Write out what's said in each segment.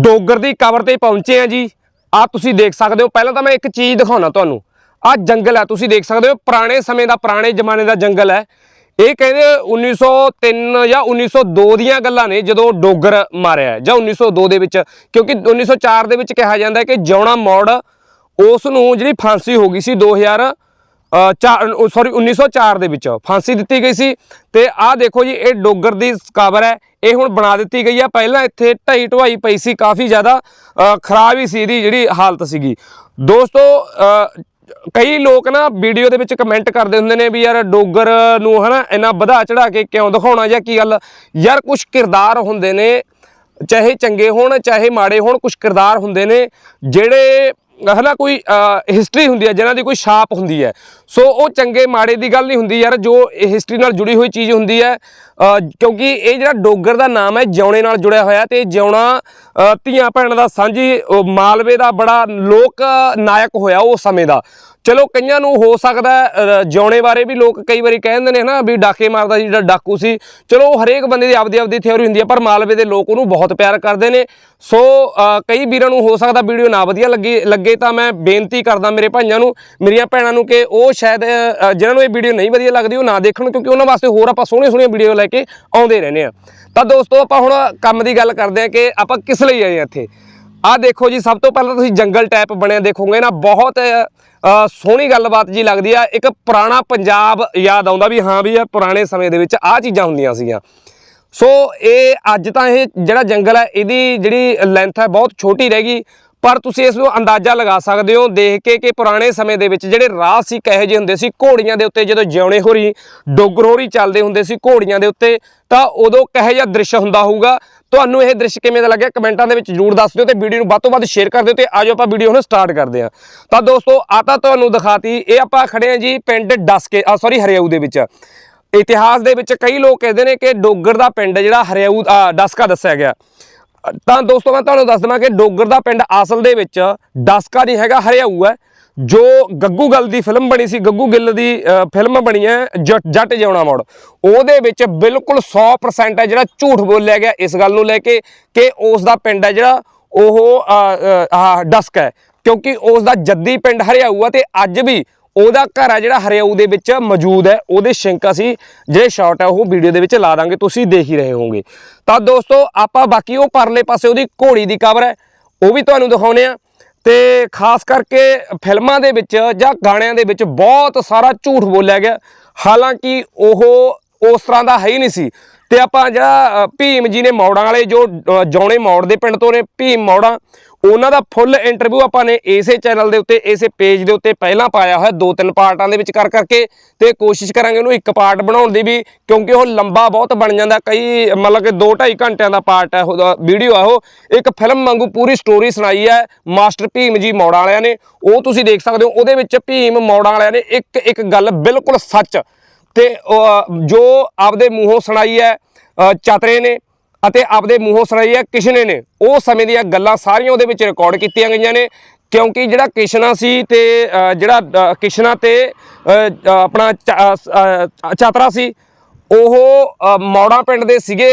ਡੋਗਰ ਦੀ ਕਬਰ ਤੇ ਪਹੁੰਚੇ ਆ ਜੀ। ਆ ਤੁਸੀਂ ਦੇਖ ਸਕਦੇ ਹੋ ਪਹਿਲਾਂ ਤਾਂ ਮੈਂ ਇੱਕ ਚੀਜ਼ ਦਿਖਾਉਣਾ ਤੁਹਾਨੂੰ। ਆ ਜੰਗਲ ਹੈ ਤੁਸੀਂ ਦੇਖ ਸਕਦੇ ਹੋ ਪੁਰਾਣੇ ਸਮੇਂ ਦਾ ਪੁਰਾਣੇ ਜ਼ਮਾਨੇ ਦਾ ਜੰਗਲ ਹੈ। ਇਹ ਕਹਿੰਦੇ 1903 ਜਾਂ 1902 ਦੀਆਂ ਗੱਲਾਂ ਨੇ ਜਦੋਂ ਡੋਗਰ ਮਾਰਿਆ ਹੈ, ਜਾਂ 1902 ਦੇ ਵਿੱਚ। ਕਿਉਂਕਿ 1904 ਦੇ ਵਿੱਚ ਕਿਹਾ ਜਾਂਦਾ ਹੈ ਕਿ ਜਿਉਣਾ ਮੌੜ ਉਸ ਨੂੰ ਜਿਹੜੀ ਫਾਂਸੀ ਹੋ ਗਈ ਸੀ 2000 ਅ, ਸੌਰੀ 1904 ਦੇ ਵਿੱਚ ਫਾਂਸੀ ਦਿੱਤੀ ਗਈ ਸੀ ਤੇ ਆਹ ਦੇਖੋ ਜੀ, ਇਹ ਡੋਗਰ ਦੀ ਕਬਰ ਹੈ। ਇਹ ਹੁਣ ਬਣਾ ਦਿੱਤੀ ਗਈ ਹੈ। ਪਹਿਲਾਂ ਇੱਥੇ ਢਾਈ ਢਵਾਈ ਪਈ ਸੀ, ਕਾਫੀ ਜ਼ਿਆਦਾ ਖਰਾਬ ਹੀ ਸੀ ਇਹਦੀ ਜਿਹੜੀ ਹਾਲਤ ਸੀਗੀ। ਦੋਸਤੋ ਕਈ ਲੋਕ ਨਾ ਵੀਡੀਓ ਦੇ ਵਿੱਚ ਕਮੈਂਟ ਕਰਦੇ ਹੁੰਦੇ ਨੇ ਵੀ ਯਾਰ ਡੋਗਰ ਨੂੰ ਹਨਾ ਇੰਨਾ ਵਧਾ ਚੜਾ ਕੇ ਕਿਉਂ ਦਿਖਾਉਣਾ ਜਾਂ ਕੀ ਗੱਲ? ਯਾਰ ਕੁਝ ਕਿਰਦਾਰ ਹੁੰਦੇ ਨੇ, ਚਾਹੇ ਚੰਗੇ ਹੋਣ, ਚਾਹੇ ਮਾੜੇ ਹੋਣ ਕੁਝ ਕਿਰਦਾਰ ਹੁੰਦੇ ਨੇ, ਜਿਹੜੇ ਹਨਾ ਕੋਈ ਹਿਸਟਰੀ ਹੁੰਦੀ ਹੈ, ਜਿਹਨਾਂ ਦੀ ਕੋਈ ਛਾਪ ਹੁੰਦੀ ਹੈ। ਸੋ ਉਹ ਚੰਗੇ ਮਾੜੇ ਦੀ ਗੱਲ ਨਹੀਂ ਹੁੰਦੀ ਯਾਰ, ਜੋ ਹਿਸਟਰੀ ਨਾਲ ਜੁੜੀ ਹੋਈ ਚੀਜ਼ ਹੁੰਦੀ ਹੈ। ਕਿਉਂਕਿ ਇਹ ਜਿਹੜਾ ਡੋਗਰ ਦਾ ਨਾਮ ਹੈ, ਜਿਉਣੇ ਨਾਲ ਜੁੜਿਆ ਹੋਇਆ ਤੇ ਜਿਉਣਾ ਧੀਆਂ ਭੈਣਾਂ ਦਾ ਸਾਂਝੀ ਉਹ ਮਾਲਵੇ ਦਾ ਬੜਾ ਲੋਕ ਨਾਇਕ ਹੋਇਆ ਉਸ ਸਮੇਂ ਦਾ। ਚਲੋ ਕਈਆਂ ਨੂੰ ਹੋ ਸਕਦਾ ਜਿਉਣੇ ਬਾਰੇ ਵੀ ਲੋਕ ਕਈ ਵਾਰੀ ਕਹਿੰਦੇ ਨੇ ਨਾ ਵੀ ਡਾਕੇ ਮਾਰਦਾ ਸੀ ਜਿਹੜਾ ਡਾਕੂ ਸੀ। ਚਲੋ ਉਹ ਹਰੇਕ ਬੰਦੇ ਦੀ ਆਪਦੀ ਆਪਦੀ ਥਿਉਰੀ ਹੁੰਦੀ ਹੈ ਪਰ ਮਾਲਵੇ ਦੇ ਲੋਕ ਉਹਨੂੰ ਬਹੁਤ ਪਿਆਰ ਕਰਦੇ ਨੇ। ਸੋ ਕਈ ਵੀਰਾਂ ਨੂੰ ਹੋ ਸਕਦਾ ਵੀਡੀਓ ਨਾ ਵਧੀਆ ਲੱਗੀ ਲੱਗੇ ਤਾਂ ਮੈਂ ਬੇਨਤੀ ਕਰਦਾ ਮੇਰੇ ਭਾਈਆਂ ਨੂੰ ਮੇਰੀਆਂ ਭੈਣਾਂ ਨੂੰ ਕਿ ਉਹ ਸ਼ਾਇਦ ਅ, ਜਿਹਨਾਂ ਨੂੰ ਇਹ ਵੀਡੀਓ ਨਹੀਂ ਵਧੀਆ ਲੱਗਦੀ ਉਹ ਨਾ ਦੇਖਣ ਕਿਉਂਕਿ ਉਹਨਾਂ ਵਾਸਤੇ ਹੋਰ ਆਪਾਂ ਸੋਹਣੀਆਂ ਸੋਹਣੀਆਂ ਵੀਡੀਓ ਲੈ ਕੇ ਆਉਂਦੇ ਰਹਿੰਦੇ ਆ ਤਾਂ ਦੋਸਤੋ ਆਪਾਂ ਹੁਣ ਕੰਮ ਦੀ ਗੱਲ ਕਰਦੇ ਆ ਕਿ ਆਪਾਂ ਕਿਸ ਲਈ ਆਏ ਆ ਇੱਥੇ। ਆਹ ਦੇਖੋ ਜੀ, ਸਭ ਤੋਂ ਪਹਿਲਾਂ ਤੁਸੀਂ ਜੰਗਲ ਟਾਈਪ ਬਣਿਆ ਦੇਖੋਗੇ ਨਾ, ਬਹੁਤ ਸੋਹਣੀ ਗੱਲਬਾਤ ਜੀ ਲੱਗਦੀ ਆ। ਇੱਕ ਪੁਰਾਣਾ ਪੰਜਾਬ ਯਾਦ ਆਉਂਦਾ ਵੀ ਹਾਂ ਵੀ ਇਹ ਪੁਰਾਣੇ ਸਮੇਂ ਦੇ ਵਿੱਚ ਆਹ ਚੀਜ਼ਾਂ ਹੁੰਦੀਆਂ ਸੀਗੀਆਂ। ਸੋ ਇਹ ਅੱਜ ਤਾਂ ਇਹ ਜਿਹੜਾ ਜੰਗਲ ਹੈ, ਇਹਦੀ ਜਿਹੜੀ ਲੈਂਥ ਹੈ ਬਹੁਤ ਛੋਟੀ ਰਹਿ ਗਈ। ਪਰ ਤੁਸੀਂ ਇਸ ਨੂੰ ਅੰਦਾਜ਼ਾ ਲਗਾ ਸਕਦੇ ਹੋ, ਦੇਖ ਕੇ ਕਿ ਪੁਰਾਣੇ ਸਮੇਂ ਦੇ ਵਿੱਚ ਜਿਹੜੇ ਰਾਹ ਸੀ, ਕਹੇ ਜਿਹੇ ਹੁੰਦੇ ਸੀ, ਘੋੜੀਆਂ ਦੇ ਉੱਤੇ ਜਦੋਂ ਜਿਉਣੇ ਹੋਰੀ ਡੋਗਰ ਹੋਰੀ ਚੱਲਦੇ ਹੁੰਦੇ ਸੀ ਘੋੜੀਆਂ ਦੇ ਉੱਤੇ, ਤਾਂ ਉਦੋਂ ਕਹੇ ਜਿਹਾ ਦ੍ਰਿਸ਼ ਹੁੰਦਾ ਹੋਊਗਾ। ਤੁਹਾਨੂੰ ਇਹ ਦ੍ਰਿਸ਼ ਕਿਵੇਂ ਦਾ ਲੱਗਿਆ? ਕਮੈਂਟਾਂ ਦੇ ਵਿੱਚ ਜਰੂਰ ਦੱਸ ਦਿਓ ਤੇ ਵੀਡੀਓ ਨੂੰ ਵੱਧ ਤੋਂ ਵੱਧ ਸ਼ੇਅਰ ਕਰ ਦਿਓ ਤੇ ਆਜੋ ਆਪਾਂ ਵੀਡੀਓ ਹੁਣ ਸਟਾਰਟ ਕਰਦੇ ਹਾਂ। ਤਾਂ ਦੋਸਤੋ, ਆ ਤਾਂ ਤੁਹਾਨੂੰ ਦਿਖਾਤੀ, ਇਹ ਆਪਾਂ ਖੜੇ ਹਾਂ ਜੀ ਪਿੰਡ ਡਸਕੇ ਆ ਸੌਰੀ ਹਰਿਆਊ ਦੇ ਵਿੱਚ। ਇਤਿਹਾਸ ਦੇ ਵਿੱਚ ਕਈ ਲੋਕ ਕਹਿੰਦੇ ਨੇ ਕਿ ਡੋਗਰ ਦਾ ਪਿੰਡ ਜਿਹੜਾ ਹਰਿਆਊ ਡਸਕਾ ਦੱਸਿਆ ਗਿਆ। ਤਾਂ ਦੋਸਤੋ, ਮੈਂ ਤੁਹਾਨੂੰ ਦੱਸ ਦਵਾਂ ਕਿ ਡੋਗਰ ਦਾ ਪਿੰਡ ਅਸਲ ਦੇ ਵਿੱਚ ਡਸਕਾ ਨਹੀਂ ਹੈਗਾ, ਹਰਿਆਊ ਹੈ। ਜੋ ਗੱਗੂ ਗੱਲ ਦੀ ਫਿਲਮ ਬਣੀ ਸੀ ਗੱਗੂ ਗਿੱਲ ਦੀ ਫਿਲਮ ਬਣੀ ਹੈ ਜੱਟ ਜੱਟ ਜਿਉਣਾ ਮੋੜ। ਉਹਦੇ ਵਿੱਚ ਬਿਲਕੁਲ 100% ਹੈ ਜਿਹੜਾ ਝੂਠ ਬੋਲਿਆ ਗਿਆ ਇਸ ਗੱਲ ਨੂੰ ਲੈ ਕੇ ਕਿ ਉਸ ਦਾ ਪਿੰਡ ਹੈ ਜਿਹੜਾ ਉਹ ਅ, ਡਸਕ ਹੈ। ਕਿਉਂਕਿ ਉਸ ਦਾ ਜੱਦੀ ਪਿੰਡ ਹਰਿਆਊ ਆ ਤੇ ਅੱਜ ਵੀ ਉਹਦਾ ਘਰ ਆ ਜਿਹੜਾ ਹਰਿਆਊ ਦੇ ਵਿੱਚ ਮੌਜੂਦ ਹੈ। ਉਹਦੇ ਸ਼ਿੰਕ ਅਸੀਂ ਜਿਹੜੇ ਸ਼ਾਟ ਹੈ ਉਹ ਵੀਡੀਓ ਦੇ ਵਿੱਚ ਲਾ ਦਾਂਗੇ ਤੁਸੀਂ ਦੇਖ ਹੀ ਰਹੇ ਹੋਵੋਗੇ। ਤਾਂ ਦੋਸਤੋ ਆਪਾਂ ਬਾਕੀ ਉਹ ਪਰਲੇ ਪਾਸੇ ਉਹਦੀ ਘੋੜੀ ਦੀ ਕਬਰ ਹੈ ਉਹ ਵੀ ਤੁਹਾਨੂੰ ਦਿਖਾਉਨੇ ਆ ਤੇ ਖਾਸ ਕਰਕੇ ਫਿਲਮਾਂ ਦੇ ਵਿੱਚ ਜਾਂ ਗਾਣਿਆਂ ਦੇ ਵਿੱਚ ਬਹੁਤ ਸਾਰਾ ਝੂਠ ਬੋਲਿਆ ਗਿਆ। ਹਾਲਾਂਕਿ ਉਹ ਉਸ ਤਰ੍ਹਾਂ ਦਾ ਹੈ ਹੀ ਨਹੀਂ ਸੀ। ਤੇ ਆਪਾਂ ਜਿਹੜਾ ਭੀਮ ਜੀ ਨੇ ਮੌੜਾਂ ਵਾਲੇ ਜੋ ਅ, ਜੌਣੇ ਮੌੜ ਦੇ ਪਿੰਡ ਤੋਂ ਨੇ ਭੀਮ ਮੌੜਾਂ ਉਹਨਾਂ ਦਾ ਫੁੱਲ ਇੰਟਰਵਿਊ ਆਪਾਂ ਨੇ ਇਸੇ ਚੈਨਲ ਦੇ ਉੱਤੇ, ਇਸੇ ਪੇਜ ਦੇ ਉੱਤੇ ਪਹਿਲਾਂ ਪਾਇਆ ਹੋਇਆ, ਦੋ ਤਿੰਨ ਪਾਰਟਾਂ ਦੇ ਵਿੱਚ ਕਰ ਕਰਕੇ ਤੇ ਕੋਸ਼ਿਸ਼ ਕਰਾਂਗੇ ਉਹਨੂੰ ਇੱਕ ਪਾਰਟ ਬਣਾਉਣ ਦੀ ਵੀ, ਕਿਉਂਕਿ ਉਹ ਲੰਬਾ ਬਹੁਤ ਬਣ ਜਾਂਦਾ, ਕਈ ਮਤਲਬ ਕਿ 2.5 ਘੰਟਿਆਂ ਦਾ ਪਾਰਟ ਹੈ, ਉਹਦਾ ਵੀਡੀਓ ਆ ਉਹ। ਇੱਕ ਫਿਲਮ ਵਾਂਗੂ ਪੂਰੀ ਸਟੋਰੀ ਸੁਣਾਈ ਹੈ, ਮਾਸਟਰ ਭੀਮ ਜੀ ਮੌੜਾਂ ਵਾਲਿਆਂ ਨੇ। ਉਹ ਤੁਸੀਂ ਦੇਖ ਸਕਦੇ ਹੋ, ਉਹਦੇ ਵਿੱਚ ਭੀਮ ਮੌੜਾਂ ਵਾਲਿਆਂ ਨੇ ਇੱਕ ਇੱਕ ਗੱਲ ਬਿਲਕੁਲ ਸੱਚ। ਤੇ ਜੋ ਆਪਦੇ ਮੂੰਹੋਂ ਸੁਣਾਈ ਹੈ ਚਤਰੇ ਨੇ ਅਤੇ ਆਪਦੇ ਮੂੰਹੋਂ ਸੁਣਾਈ ਹੈ ਕਿਸ਼ਨੇ ਨੇ। ਉਹ ਸਮੇਂ ਦੀਆਂ ਗੱਲਾਂ ਸਾਰੀਆਂ ਉਹਦੇ ਵਿੱਚ ਰਿਕਾਰਡ ਕੀਤੀਆਂ ਗਈਆਂ ਨੇ। ਕਿਉਂਕਿ ਜਿਹੜਾ ਕਿਸ਼ਨਾ ਸੀ ਤੇ ਜਿਹੜਾ ਕਿਸ਼ਨਾ ਤੇ ਆਪਣਾ ਚਾਤਰਾ ਸੀ ਉਹ ਅ, ਮੌੜਾ ਪਿੰਡ ਦੇ ਸੀਗੇ।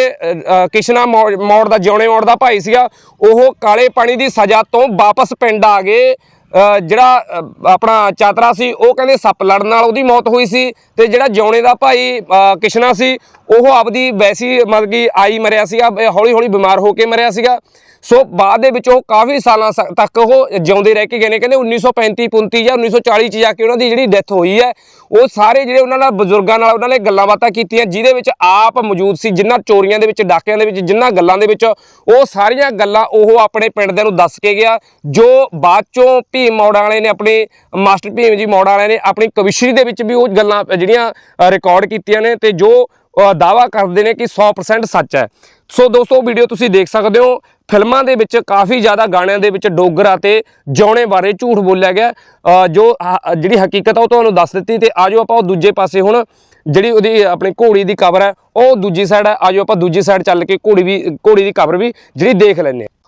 ਕਿਸ਼ਨਾ ਮੌੜ ਮੌੜ ਦਾ ਜਿਉਣੇ ਮੌੜ ਦਾ ਭਾਈ ਸੀਗਾ। ਉਹ ਕਾਲੇ ਪਾਣੀ ਦੀ ਸਜ਼ਾ ਤੋਂ ਵਾਪਸ ਪਿੰਡ ਆ ਗਏ। ਜਿਹੜਾ ਆਪਣਾ ਚਾਤਰਾ ਸੀ, ਉਹ ਕਹਿੰਦੇ ਸੱਪ ਲੜਨ ਨਾਲ ਉਹਦੀ ਮੌਤ ਹੋਈ ਸੀ ਤੇ ਜਿਹੜਾ ਜਿਉਣੇ ਦਾ ਭਾਈ ਕਿਸ਼ਨਾ ਸੀ, ਉਹ ਆਪਦੀ ਵੈਸੀ ਮਤਲਬ ਕਿ ਆਈ ਮਰਿਆ ਸੀਗਾ ਹੌਲੀ ਹੌਲੀ ਬਿਮਾਰ ਹੋ ਕੇ ਮਰਿਆ ਸੀਗਾ। ਸੋ ਬਾਅਦ ਦੇ ਵਿੱਚ ਉਹ ਕਾਫੀ ਸਾਲਾਂ ਸ- ਤੱਕ ਉਹ ਜਿਉਂਦੇ ਰਹਿ ਕੇ ਗਏ ਨੇ। ਕਹਿੰਦੇ 1935 35 ਜਾਂ 1940 ਚ ਜਾ ਕੇ ਉਹਨਾਂ ਦੀ ਜਿਹੜੀ ਡੈਥ ਹੋਈ ਹੈ, ਉਹ ਸਾਰੇ ਜਿਹੜੇ ਉਹਨਾਂ ਨਾਲ ਬਜ਼ੁਰਗਾਂ ਨਾਲ ਉਹਨਾਂ ਨੇ ਗੱਲਾਂ ਬਾਤਾਂ ਕੀਤੀਆਂ, ਜਿਹਦੇ ਵਿੱਚ ਆਪ ਮੌਜੂਦ ਸੀ ਜਿਨ੍ਹਾਂ ਚੋਰੀਆਂ ਦੇ ਵਿੱਚ, ਡਾਕਿਆਂ ਦੇ ਵਿੱਚ ਜਿਨ੍ਹਾਂ ਗੱਲਾਂ ਦੇ ਵਿੱਚ, ਉਹ ਸਾਰੀਆਂ ਗੱਲਾਂ ਉਹ ਆਪਣੇ ਪਿੰਡ ਦੇ ਨੂੰ ਦੱਸ ਕੇ ਗਿਆ, ਜੋ ਬਾਅਦ ਚੋਂ ਭੀਮ ਮੌੜਾਂ ਵਾਲੇ ਨੇ ਆਪਣੇ, ਮਾਸਟਰ ਭੀਮ ਜੀ ਮੌੜਾਂ ਵਾਲੇ ਨੇ ਆਪਣੀ ਕਵਿਸ਼ਰੀ ਦੇ ਵਿੱਚ ਵੀ ਉਹ ਗੱਲਾਂ ਜਿਹੜੀਆਂ ਰਿਕਾਰਡ ਕੀਤੀਆਂ ਨੇ ਤੇ ਜੋ ਦਾਵਾ ਕਰਦੇ ਨੇ ਕਿ 100% ਸੱਚ ਹੈ। ਸੋ ਦੋਸਤੋ ਵੀਡੀਓ ਤੁਸੀਂ ਦੇਖ ਸਕਦੇ ਹੋ, ਫਿਲਮਾਂ ਦੇ ਵਿੱਚ ਕਾਫੀ ਜ਼ਿਆਦਾ ਗਾਣਿਆਂ ਦੇ ਵਿੱਚ ਡੋਗਰਾ ਤੇ ਜੌਣੇ ਬਾਰੇ ਝੂਠ ਬੋਲਿਆ ਗਿਆ। ਜੋ ਹ- ਜਿਹੜੀ ਹਕੀਕਤ ਆ, ਉਹ ਤੁਹਾਨੂੰ ਦੱਸ ਦਿੱਤੀ ਤੇ ਆਜੋ ਆਪਾਂ ਉਹ ਦੂਜੇ ਪਾਸੇ ਹੁਣ, ਜਿਹੜੀ ਉਹਦੀ ਆਪਣੀ ਘੋੜੀ ਦੀ ਕਬਰ ਹੈ, ਉਹ ਦੂਜੀ ਸਾਈਡ ਹੈ। ਆਜੋ ਆਪਾਂ ਦੂਜੀ ਸਾਈਡ ਚੱਲ ਕੇ ਘੋੜੀ ਵੀ, ਘੋੜੀ ਦੀ ਕਬਰ ਵੀ ਜਿਹੜੀ ਦੇਖ ਲੈਂਦੇ ਹਾਂ।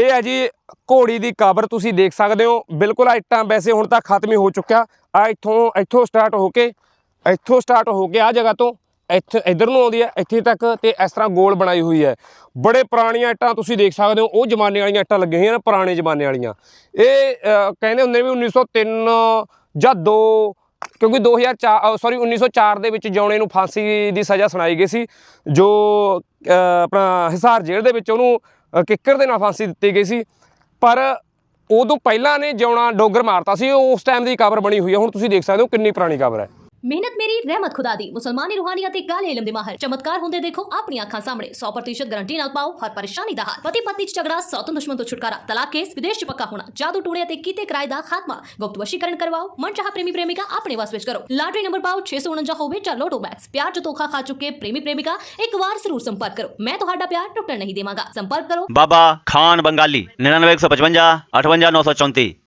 ਇਹ ਹੈ ਜੀ, ਘੋੜੀ ਦੀ ਕਬਰ ਤੁਸੀਂ ਦੇਖ ਸਕਦੇ ਹੋ। ਬਿਲਕੁਲ ਇੱਟਾਂ ਵੈਸੇ ਹੁਣ ਤਾਂ ਖਤਮ ਹੀ ਹੋ ਚੁੱਕਿਆ। ਆ ਇੱਥੋਂ ਇੱਥੋਂ ਸਟਾਰਟ ਹੋ ਕੇ, ਇੱਥੋਂ ਸਟਾਰਟ ਹੋ ਕੇ ਆ ਜਗ੍ਹਾ ਤੋਂ ਇੱਥੇ ਇਧਰ ਨੂੰ ਆਉਂਦੀ ਹੈ, ਇੱਥੇ ਤੱਕ ਤੇ ਇਸ ਤਰ੍ਹਾਂ ਗੋਲ ਬਣਾਈ ਹੋਈ ਹੈ। ਬੜੇ ਪੁਰਾਣੀਆਂ ਇੱਟਾਂ ਤੁਸੀਂ ਦੇਖ ਸਕਦੇ ਹੋ, ਉਹ ਜ਼ਮਾਨੇ ਵਾਲੀਆਂ ਇੱਟਾਂ ਲੱਗੀਆਂ ਹੋਈਆਂ ਨੇ, ਪੁਰਾਣੇ ਜ਼ਮਾਨੇ ਵਾਲੀਆਂ। ਇਹ ਕਹਿੰਦੇ ਹੁੰਦੇ ਨੇ ਵੀ 1903 ਜਾਂ 2 ਕਿਉਂਕਿ 2004 ਸੌਰੀ 1904 ਦੇ ਵਿੱਚ ਜੌਣੇ ਨੂੰ ਫਾਂਸੀ ਦੀ ਸਜ਼ਾ ਸੁਣਾਈ ਗਈ ਸੀ, ਜੋ ਆਪਣਾ ਹਿਸਾਰ ਜੇਲ੍ਹ ਦੇ ਵਿੱਚ ਉਹਨੂੰ ਕਿੱਕਰ ਦੇ ਨਾਲ ਫਾਂਸੀ ਦਿੱਤੀ ਗਈ ਸੀ। ਪਰ ਉਦੋਂ ਪਹਿਲਾਂ ਨੇ ਜਿਉਣਾ ਡੋਗਰ ਮਾਰਤਾ ਸੀ, ਉਹ ਉਸ ਟਾਈਮ ਦੀ ਕਬਰ ਬਣੀ ਹੋਈ ਹੈ। ਹੁਣ ਤੁਸੀਂ ਦੇਖ ਸਕਦੇ ਹੋ ਕਿੰਨੀ ਪੁਰਾਣੀ ਕਬਰ ਹੈ। ਮਿਹਨਤ ਮੇਰੀ, ਰਹਿਮਤ ਖੁਦਾ ਦੀ। ਮੁਸਲਮਾਨੀ ਰੂਹਾਨੀਅਤ ਤੇ ਕਾਲੇ ਇਲਮ ਦੇ ਮਾਹਰ। ਚਮਤਕਾਰ ਹੁੰਦੇ ਦੇਖੋ ਆਪਣੀ ਅੱਖਾਂ ਸਾਹਮਣੇ। 100% ਗਾਰੰਟੀ ਨਾਲ ਪਾਓ, ਹਰ ਪਰੇਸ਼ਾਨੀ ਦਾ ਹੱਲ ਪਤੀ ਪਤਨੀ ਚ ਝਗੜਾ ਸੌਤਨ ਦੁਸ਼ਮਣ ਤੋਂ ਛੁਟਕਾਰਾ। ਤਲਾਕ ਕੇਸ, ਵਿਦੇਸ਼ ਚ ਪੱਕਾ ਹੋਣਾ। ਜਾਦੂ ਟੂਣੇ ਅਤੇ ਕੀਤੇ ਕਿਰਾਏ ਦਾ ਖਾਤਮਾ। ਗੁਪਤ ਵਸ਼ੀਕਰਨ ਕਰਵਾਓ ਮਨਚਾਹਾ ਪ੍ਰੇਮੀ ਪ੍ਰੇਮਿਕਾ ਆਪਣੇ ਵਾਸ ਕਰੋ। ਲਾਟਰੀ ਨੰਬਰ ਪਾਓ 649 ਹੋਵੇ ਚਾਰ ਲੋਟੋ ਬੈਕਸ ਪਿਆਰ ਚ ਧੋਖਾ ਖਾ ਚੁੱਕੇ ਪ੍ਰੇਮੀ ਪ੍ਰੇਮਿਕਾ, ਇੱਕ ਵਾਰ ਜ਼ਰੂਰ ਸੰਪਰਕ ਕਰੋ। ਮੈਂ ਤੁਹਾਡਾ ਪਿਆਰ ਟੁੱਟਣ ਨਹੀਂ ਦੇਵਾਂਗਾ। ਸੰਪਰਕ ਕਰੋ। ਬਾਬਾ ਖਾਨ ਬੰਗਾਲੀ 99155 58934